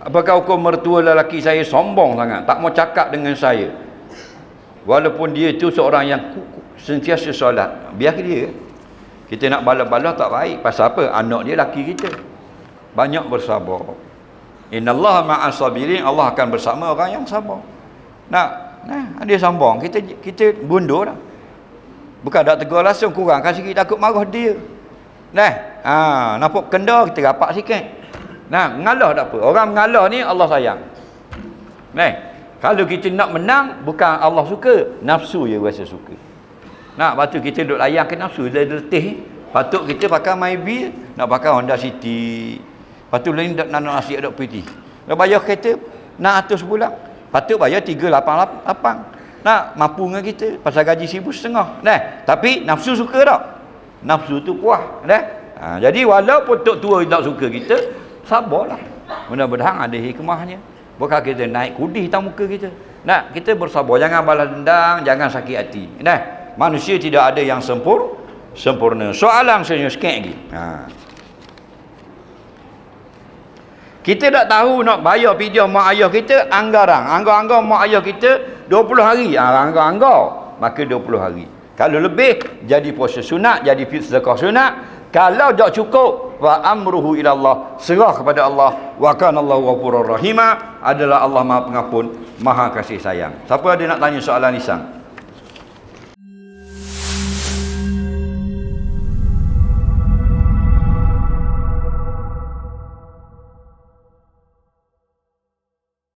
Apakah hukum mertua lelaki saya sombong sangat, tak mau cakap dengan saya. Walaupun dia tu seorang yang sentiasa solat. Biar dia. Kita nak bala-bala tak baik. Pasal apa? Anak dia laki kita. Banyak bersabar. Innallaha ma'as sabirin. Allah akan bersama orang yang sabar. Nak, nah, dia sombong. Kita kita bundur lah. Bukan tak tegur langsung kurang kasih kita takut marah dia. Nah, ha, nampak kenda kita rapak sikit. Nah, mengalah tak apa. Orang mengalah ni Allah sayang. Nah, kalau kita nak menang bukan Allah suka, nafsu je rasa suka. Nak lepas tu kita duduk layan ke nafsu dia letih. Patut kita pakai Mybi, nak pakai Honda City. Tu lain nak nak nasi ada PT. Nak bayar kereta nak atas bulan. Patut bayar 388. Nak mampu dengan kita pasal gaji seribu setengah. Nah, tapi nafsu suka tak? Nafsu tu puas, dah. Ha, jadi walaupun tok tua tak suka kita, sabarlah. Mudah-mudahan ada hikmahnya. Bukan kita naik kudi hitam muka kita. Nak kita bersabar, jangan balas dendam, jangan sakit hati. Nah, manusia tidak ada yang sempur sempurna. Soalan saya sikit lagi. Ha. Kita tak tahu nak bayar pidah mak ayah kita anggaran. Anggar-anggar mak ayah kita 20 hari. Ha, anggar-anggar maka 20 hari. Kalau lebih jadi puasa sunat, jadi sedekah sunat. Kalau tak cukup wa amruhu ila Allah, serah kepada Allah. Wa kana Allahu ghafurur rahima adalah Allah Maha Pengampun, Maha Kasih Sayang. Siapa ada nak tanya soalan Isang?